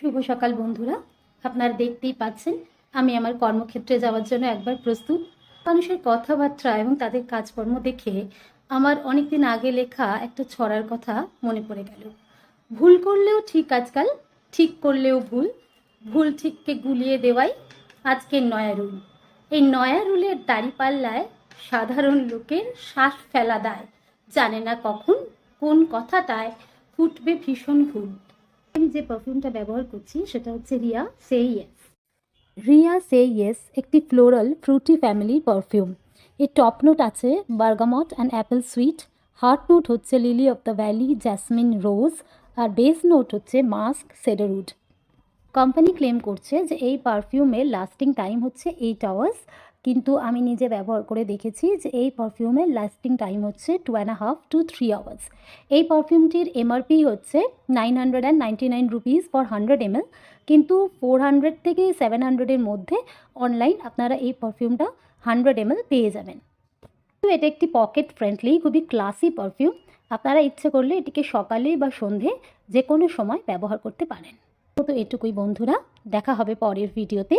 শুভ সকাল বন্ধুরা। আপনারা দেখতেই পাচ্ছেন, আমি আমার কর্মক্ষেত্রে যাওয়ার জন্য একবার প্রস্তুত। মানুষের কথাবার্তা এবং তাদের কাজকর্ম দেখে আমার অনেকদিন আগে লেখা একটা ছড়ার কথা মনে পড়ে গেল। ভুল করলেও ঠিক আজকাল, ঠিক করলেও ভুল। ভুল ঠিককে গুলিয়ে দেওয়াই আজকের নয়া রুল। এই নয়া রুলের দাড়িপাল্লায় সাধারণ লোকের শ্বাস ফেলা দেয়। জানে না কখন, কোন কথাটায় ফুটবে ভীষণ ভুল যে পারফিউমটা ব্যবহার করছি, সেটা হচ্ছে রিয়া সে ইয়েস রিয়া সে ইয়েস একটি ফ্লোরাল ফ্রুটি ফ্যামিলি পারফিউম এর টপ নোট আছে bergamot and apple sweet heart note হচ্ছে lily of the valley jasmine rose R base note হচ্ছে মাস্ক সেডারউড কোম্পানি ক্লেম করছে যে এই পারফিউমের লাস্টিং টাইম হচ্ছে এইট আওয়ার্স কিন্তু আমি নিজে ব্যবহার করে দেখেছি যে এই পারফিউমের লাস্টিং টাইম হচ্ছে two and half two three hours এই পারফিউমটির এমআরপি হচ্ছে nine hundred and ninety nine rupees for hundred ML কিন্তু ফোর হান্ড্রেড থেকে সেভেন হান্ড্রেডের মধ্যে অনলাইন আপনারা এই পারফিউমটা হান্ড্রেড এমএল পেয়ে যাবেন। তো এটা একটি পকেট ফ্রেন্ডলি খুবই ক্লাসি পারফিউম আপনারা ইচ্ছে করলে এটিকে সকালে বা সন্ধে যে কোনো সময় ব্যবহার করতে পারেন। তো এটুকুই বন্ধুরা, দেখা হবে পরের ভিডিওতে